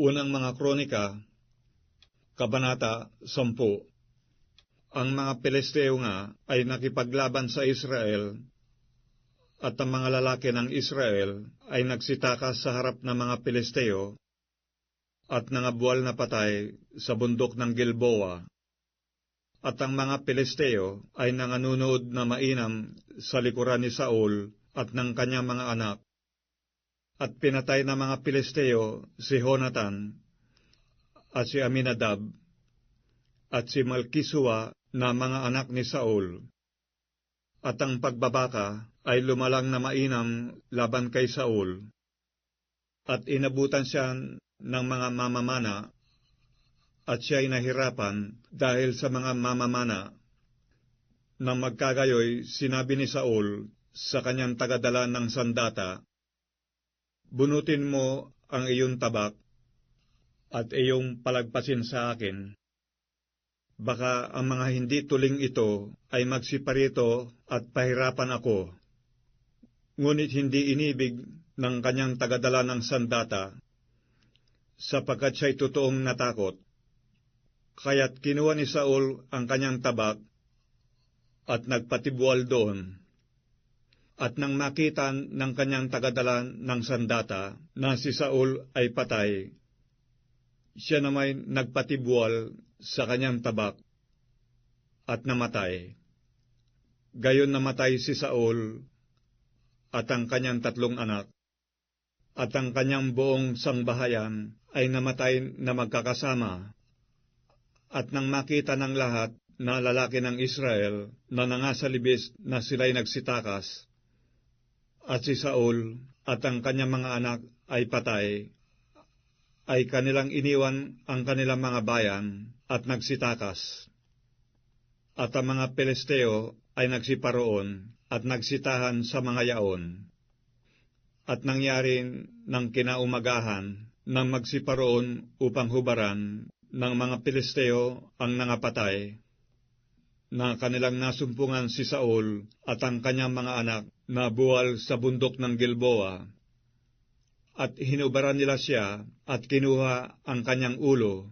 Unang mga kronika, Kabanata 10 Ang mga Pilisteo nga ay nakipaglaban sa Israel at ang mga lalaki ng Israel ay nagsitakas sa harap ng mga Pilisteo at nangabual na patay sa bundok ng Gilboa. At ang mga Pilisteo ay nanganunood na mainam sa likuran ni Saul at ng kanyang mga anak. At pinatay ng mga Pilisteo si Honatan at si Aminadab at si Malkisua na mga anak ni Saul. At ang pagbabaka ay lumalang na mainam laban kay Saul. At inabutan siya ng mga mamamana at siya ay nahirapan dahil sa mga mamamana. Nang magkagayoy, sinabi ni Saul sa kanyang tagadala ng sandata, Bunutin mo ang iyong tabak at iyong palagpasin sa akin. Baka ang mga hindi tuling ito ay magsiparito at pahirapan ako. Ngunit hindi inibig ng kanyang tagadala ng sandata, sapagkat siya'y totoong natakot. Kaya't kinuha ni Saul ang kanyang tabak at nagpatibual doon. At nang makita ng kanyang tagadala ng sandata na si Saul ay patay, siya naman nagpatibual sa kanyang tabak at namatay. Gayon namatay si Saul at ang kanyang tatlong anak, at ang kanyang buong sangbahayan ay namatay na magkakasama. At nang makita ng lahat na lalaki ng Israel na nangasalibis na sila'y nagsitakas, at si Saul at ang kanyang mga anak ay patay, ay kanilang iniwan ang kanilang mga bayan at nagsitakas. At ang mga Pelesteo ay nagsiparoon at nagsitahan sa mga yaon. At nangyari ng kinaumagahan nang magsiparoon upang hubaran ng mga Pelesteo ang nangapatay, na kanilang nasumpungan si Saul at ang kanyang mga anak na buwal sa bundok ng Gilboa. At hinubaran nila siya at kinuha ang kanyang ulo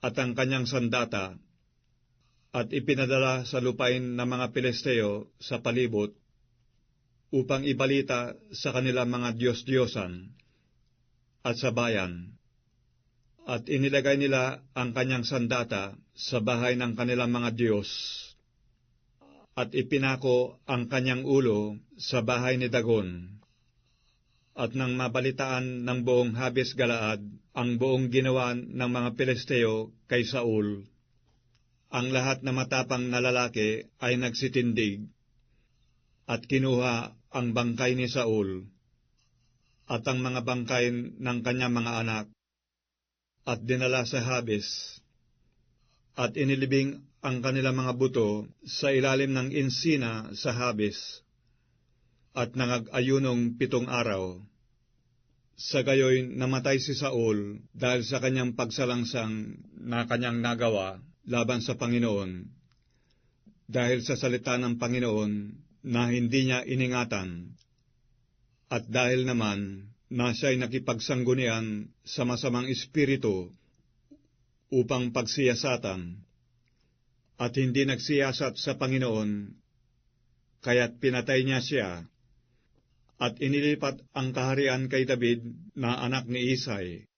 at ang kanyang sandata at ipinadala sa lupain ng mga Pilisteo sa palibot upang ibalita sa kanilang mga Diyos-Diyosan at sa bayan. At inilagay nila ang kanyang sandata sa bahay ng kanilang mga Diyos at ipinako ang kanyang ulo sa bahay ni Dagon. At nang mabalitaan ng buong Habes Galaad ang buong ginawa ng mga Pilisteo kay Saul, ang lahat na matapang na lalaki ay nagsitindig at kinuha ang bangkay ni Saul at ang mga bangkay ng kanyang mga anak at dinala sa Habes at inilibing ang kanilang mga buto sa ilalim ng insina sa habis at nangag-ayunong pitong araw. Sa gayoy namatay si Saul dahil sa kanyang pagsalangsang na kanyang nagawa laban sa Panginoon, dahil sa salita ng Panginoon na hindi niya iningatan, at dahil naman na siya'y nakipagsanggunian sa masamang espiritu upang pagsiyasatan at hindi nagsiyasat sa Panginoon, kaya't pinatay niya siya, at inilipat ang kaharian kay David na anak ni Isay.